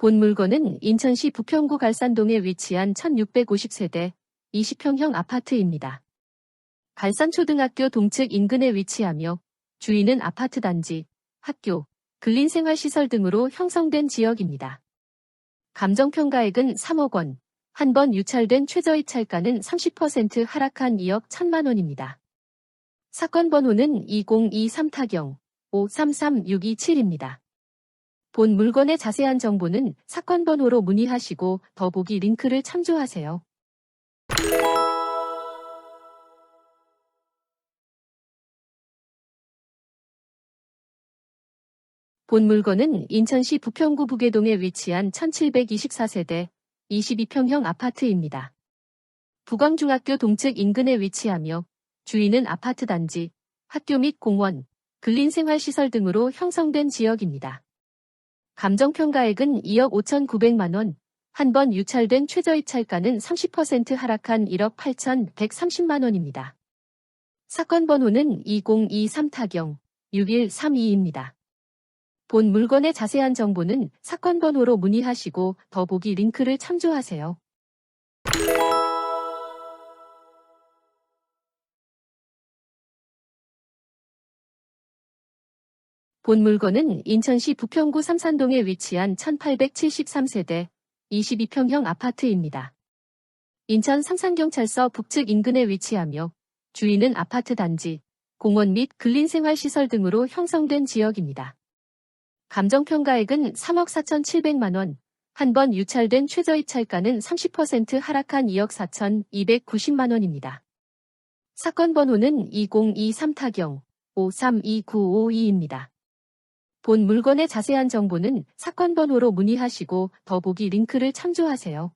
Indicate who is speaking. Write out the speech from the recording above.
Speaker 1: 본 물건은 인천시 부평구 갈산동에 위치한 1650세대 20평형 아파트입니다. 갈산초등학교 동측 인근에 위치하며 주위는 아파트 단지, 학교, 근린생활시설 등으로 형성된 지역입니다. 감정평가액은 3억 원, 한 번 유찰된 최저입찰가는 30% 하락한 2억 1천만 원입니다. 사건 번호는 2023타경 533627입니다. 본 물건의 자세한 정보는 사건 번호로 문의하시고 더보기 링크를 참조하세요. 본 물건은 인천시 부평구 부계동에 위치한 1724세대 22평형 아파트입니다. 부광중학교 동측 인근에 위치하며 주위는 아파트 단지, 학교 및 공원, 근린생활시설 등으로 형성된 지역입니다. 감정평가액은 2억 5,900만 원, 한 번 유찰된 최저입찰가는 30% 하락한 1억 8,130만 원입니다. 사건 번호는 2023 타경 6132입니다. 본 물건의 자세한 정보는 사건 번호로 문의하시고 더보기 링크를 참조하세요. 본 물건은 인천시 부평구 삼산동에 위치한 1873세대 22평형 아파트입니다. 인천 삼산경찰서 북측 인근에 위치하며 주위는 아파트 단지, 공원 및 근린생활시설 등으로 형성된 지역입니다. 감정평가액은 3억 4,700만 원, 한 번 유찰된 최저입찰가는 30% 하락한 2억 4,290만 원입니다. 사건 번호는 2023타경 532952입니다. 본 물건의 자세한 정보는 사건 번호로 문의하시고 더보기 링크를 참조하세요.